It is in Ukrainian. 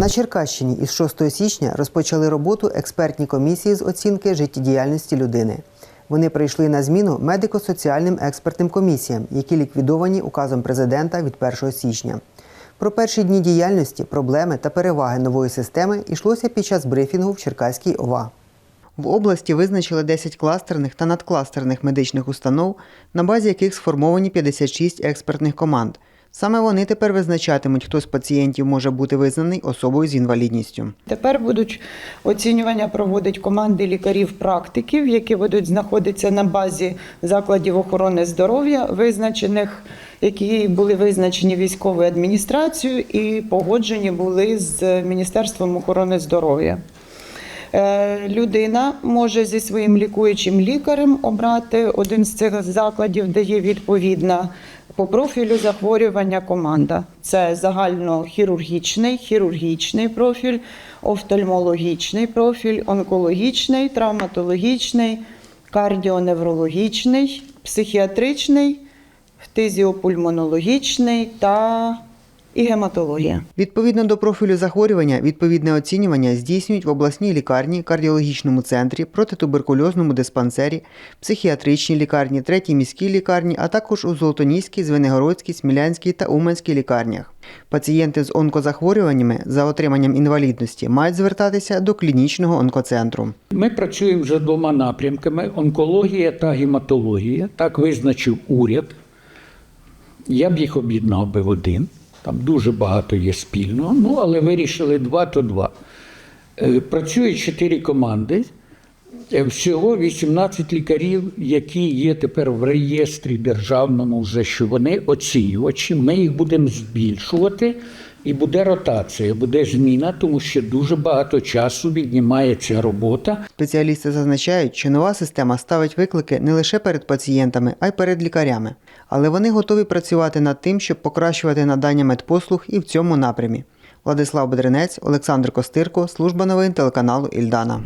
На Черкащині із 6 січня розпочали роботу експертні комісії з оцінки життєдіяльності людини. Вони прийшли на зміну медико-соціальним експертним комісіям, які ліквідовані указом президента від 1 січня. Про перші дні діяльності, проблеми та переваги нової системи йшлося під час брифінгу в Черкаській ОВА. В області визначили 10 кластерних та надкластерних медичних установ, на базі яких сформовані 56 експертних команд. Саме вони тепер визначатимуть, хто з пацієнтів може бути визнаний особою з інвалідністю. Тепер будуть оцінювання проводити команди лікарів-практиків, які будуть знаходитися на базі закладів охорони здоров'я, визначених, які були визначені військовою адміністрацією і погоджені були з Міністерством охорони здоров'я. Е, Людина може зі своїм лікуючим лікарем обрати один з цих закладів, де є відповідна по профілю захворювання команда. Це загальнохірургічний, хірургічний профіль, офтальмологічний профіль, онкологічний, травматологічний, кардіоневрологічний, психіатричний, фтизіопульмонологічний та і гематологія. Відповідно до профілю захворювання, відповідне оцінювання здійснюють в обласній лікарні, кардіологічному центрі, протитуберкульозному диспансері, психіатричній лікарні, третій міській лікарні, а також у Золотоніській, Звенигородській, Смілянській та Уманській лікарнях. Пацієнти з онкозахворюваннями за отриманням інвалідності мають звертатися до клінічного онкоцентру. Ми працюємо вже двома напрямками: онкологія та гематологія. Так визначив уряд. Я б їх об'єднав би в один. Там дуже багато є спільного, ну але вирішили два то два. Працює Працюють чотири команди. Е, Всього 18 лікарів, які є тепер в реєстрі державному, вже що вони оцінювачі. Ми їх будемо збільшувати, і буде ротація, буде зміна, тому що дуже багато часу віднімає ця робота. Спеціалісти зазначають, що нова система ставить виклики не лише перед пацієнтами, а й перед лікарями. Але вони готові працювати над тим, щоб покращувати надання медпослуг і в цьому напрямі. Владислав Бедренець, Олександр Костирко, служба новин телеканалу Ільдана.